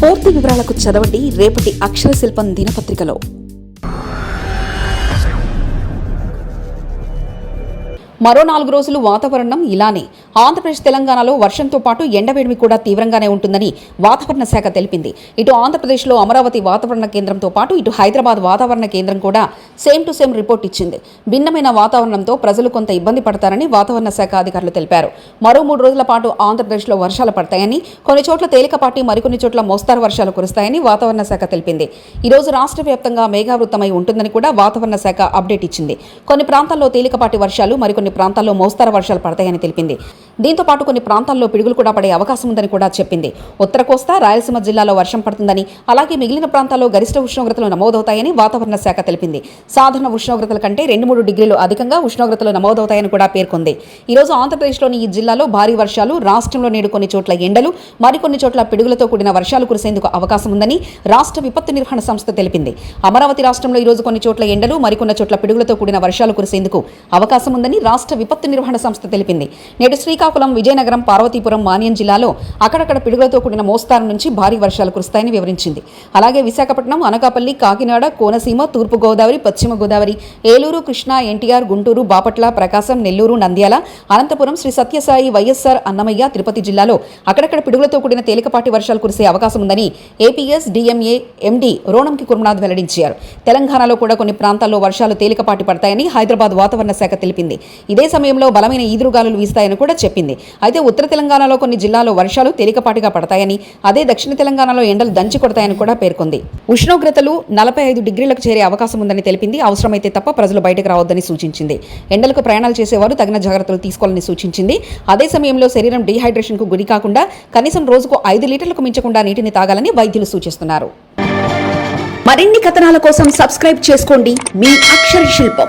పూర్తి వివరాలకు చదవండి రేపటి అక్షర శిల్పం దినపత్రికలో. మరో నాలుగు రోజులు వాతావరణం ఇలానే. ఆంధ్రప్రదేశ్ తెలంగాణలో వర్షంతో పాటు ఎండవేడిమి కూడా తీవ్రంగానే ఉంటుందని వాతావరణ శాఖ తెలిపింది. ఇటు ఆంధ్రప్రదేశ్లో అమరావతి వాతావరణ కేంద్రంతో పాటు ఇటు హైదరాబాద్ వాతావరణ కేంద్రం కూడా సేమ్ టు సేమ్ రిపోర్ట్ ఇచ్చింది. భిన్నమైన వాతావరణంతో ప్రజలు కొంత ఇబ్బంది పడతారని వాతావరణ శాఖ అధికారులు తెలిపారు. మరో మూడు రోజుల పాటు ఆంధ్రప్రదేశ్లో వర్షాలు పడతాయని కొన్ని చోట్ల తేలికపాటి మరికొన్ని చోట్ల మోస్తారు వర్షాలు కురుస్తాయని వాతావరణ శాఖ తెలిపింది. ఈ రోజు రాష్ట్ర వ్యాప్తంగా మేఘావృతమై ఉంటుందని కూడా వాతావరణ శాఖ అప్డేట్ ఇచ్చింది. కొన్ని ప్రాంతాల్లో తేలికపాటి వర్షాలు మరికొన్ని ప్రాంతాల్లో మోస్తరు వర్షాలు పడతాయని తెలిపింది. దీంతో పాటు కొన్ని ప్రాంతాల్లో పిడుగులు కూడా పడే అవకాశం ఉందని కూడా చెప్పింది. ఉత్తర కోస్తా రాయలసీమ జిల్లాలో వర్షం పడుతుందని అలాగే మిగిలిన ప్రాంతాల్లో గరిష్ట ఉష్ణోగ్రతలు నమోదవుతాయని వాతావరణ శాఖ తెలిపింది. సాధారణ ఉష్ణోగ్రతల కంటే రెండు మూడు డిగ్రీలు అధికంగా ఉష్ణోగ్రతలు నమోదవుతాయని కూడా పేర్కొంది. ఈ రోజు ఆంధ్రప్రదేశ్లోని ఈ జిల్లాలో భారీ వర్షాలు రాష్ట్రంలో నేడు కొన్ని చోట్ల ఎండలు మరికొన్ని చోట్ల పిడుగులతో కూడిన వర్షాలు కురిసేందుకు అవకాశం ఉందని రాష్ట్ర విపత్తు నిర్వహణ సంస్థ తెలిపింది. అమరావతి రాష్ట్రంలో ఈ రోజు కొన్ని చోట్ల ఎండలు మరికొన్ని చోట్ల పిడుగులతో కూడిన వర్షాలు కురిసేందుకు అవకాశం ఉందని రాష్ట్ర విపత్తు నిర్వహణ సంస్థ తెలిపింది. నేడు శ్రీకాకుళం విజయనగరం పార్వతీపురం మాన్యం జిల్లాలో అక్కడక్కడ పిడుగులతో కూడిన మోస్తారు నుంచి భారీ వర్షాలు కురుస్తాయని వివరించింది. అలాగే విశాఖపట్నం అనకాపల్లి కాకినాడ కోనసీమ తూర్పు గోదావరి పశ్చిమ గోదావరి ఏలూరు కృష్ణా ఎన్టీఆర్ గుంటూరు బాపట్ల ప్రకాశం నెల్లూరు నంద్యాల అనంతపురం శ్రీ సత్యసాయి వైఎస్ఆర్ అన్నమయ్య తిరుపతి జిల్లాలో అక్కడక్కడ పిడుగులతో కూడిన తేలికపాటి వర్షాలు కురిసే అవకాశం ఉందని APS DMA MD Ronanki Kurunath వెల్లడించారు. తెలంగాణలో కూడా కొన్ని ప్రాంతాల్లో వర్షాలు తేలికపాటి పడతాయని హైదరాబాద్ వాతావరణ శాఖ తెలిపింది. ఇదే సమయంలో బలమైన ఈదురుగాలులు వీస్తాయని కూడా చెప్పారు. చెప్పింది. అయితే ఉత్తర తెలంగాణలో కొన్ని జిల్లాల్లో వర్షాలు తేలికపాటిగా పడతాయని అదే దక్షిణ తెలంగాణలో ఎండలు దంచి కొడతాయని కూడా పేర్కొంది. ఉష్ణోగ్రతలు నలభై ఐదు డిగ్రీలకు చేరే అవకాశం ఉందని తెలిపింది. అవసరమైతే తప్ప ప్రజలు బయటకు రావద్దని సూచించింది. ఎండలకు ప్రయాణాలు చేసేవారు తగిన జాగ్రత్తలు తీసుకోవాలని సూచించింది. అదే సమయంలో శరీరం డీహైడ్రేషన్కు గురి కాకుండా కనీసం రోజుకు ఐదు లీటర్లకు మించకుండా నీటిని తాగాలని వైద్యులు సూచిస్తున్నారు. మరిన్ని కథనాల కోసం సబ్స్క్రైబ్ చేసుకోండి. మీ అక్షర శిల్పం.